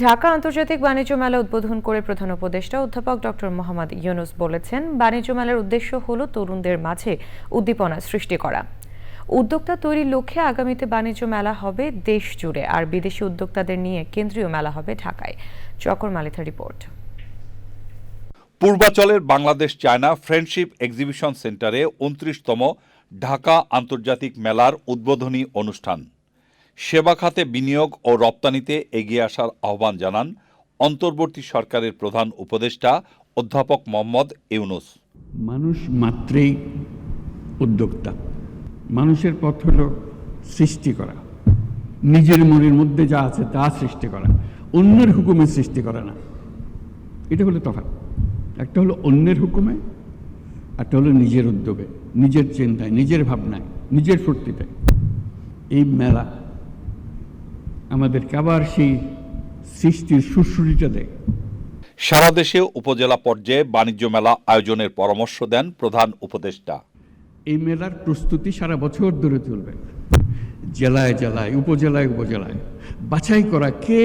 ঢাকা আন্তর্জাতিক বাণিজ্য মেলা উদ্বোধন করে প্রধান উপদেষ্টা অধ্যাপক ডক্টর মোহাম্মদ ইউনুস বলেছেন, বাণিজ্য মেলার উদ্দেশ্য হল তরুণদের মাঝে উদ্দীপনা সৃষ্টি করা। উদ্যোক্তা তৈরির লক্ষ্যে আগামীতে বাণিজ্য মেলা হবে দেশ জুড়ে, আর বিদেশি উদ্যোক্তাদের নিয়ে কেন্দ্রীয় মেলা হবে ঢাকায়। চকর মালিথা রিপোর্ট। পূর্বাচলের বাংলাদেশ চায়না ফ্রেন্ডশিপ এক্সিবিশন সেন্টারে উনত্রিশতম ঢাকা আন্তর্জাতিক মেলার উদ্বোধনী অনুষ্ঠান। সেবা খাতে বিনিয়োগ ও রপ্তানিতে এগিয়ে আসার আহ্বান জানান অন্তর্বর্তী সরকারের প্রধান উপদেষ্টা অধ্যাপক মোহাম্মদ ইউনুস। মানুষ মাত্রেই উদ্যোক্তা। মানুষের পথ হল সৃষ্টি করা। নিজের মনের মধ্যে যা আছে তা সৃষ্টি করা। অন্যের হুকুমে সৃষ্টি করা না। এটা হলো তফাৎ। একটা হলো অন্যের হুকুমে, একটা হলো নিজের উদ্যোগে, নিজের চিন্তায়, নিজের ভাবনায়, নিজের ফুর্তিতে। এই মেলা আমাদেরকে আবার সেই সৃষ্টির সুশ্রুতিটা দেয়। সারা দেশে উপজেলা পর্যায়ে বাণিজ্য মেলা আয়োজনের পরামর্শ দেন প্রধান উপদেষ্টা। এই মেলার প্রস্তুতি সারা বছর ধরে চলবে। জেলায় জেলায় উপজেলায় উপজেলায়। বাছাই করা কে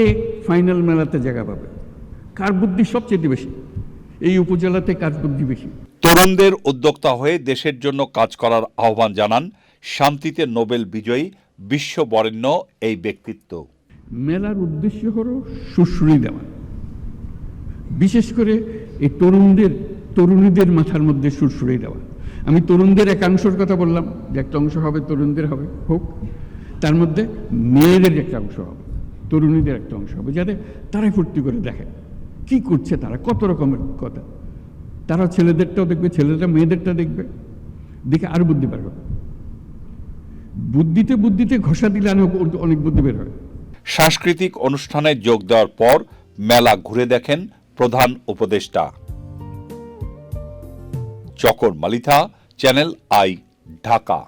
ফাইনাল মেলাতে জায়গা পাবে? কার বুদ্ধি সবচেয়ে বেশি? এই উপজেলাতে কার বুদ্ধি বেশি? তরুণদের উদ্যোক্তা হয়ে দেশের জন্য কাজ করার আহ্বান জানান শান্তিতে নোবেল বিজয়ী বিশ্ব বরেণ্য এই ব্যক্তিত্ব। মেলার উদ্দেশ্য হলো সুশ্রী দেওয়া। বিশেষ করে এই তরুণদের, তরুণীদের মাথার মধ্যে সুরসুরি দেওয়া। আমি তরুণদের একাংশের কথা বললাম, যে একটা অংশ হবে, তরুণদের হবে, হোক। তার মধ্যে মেয়েদের একটা অংশ হবে, তরুণীদের একটা অংশ হবে, যাতে তারাই ফুর্তি করে দেখে কি করছে তারা, কত রকমের কথা। তারা ছেলেদেরটাও দেখবে, ছেলেরা মেয়েদেরটা দেখবে। দেখে আরও বুদ্ধি বের হবে। বুদ্ধিতে বুদ্ধিতে ঘষা দিলে অনেক বুদ্ধি বের হয় সাংস্কৃতিক অনুষ্ঠানে যোগ দেওয়ার পর মেলা ঘুরে দেখেন প্রধান উপদেষ্টা। চকর মালিথা চ্যানেল আই, ঢাকা।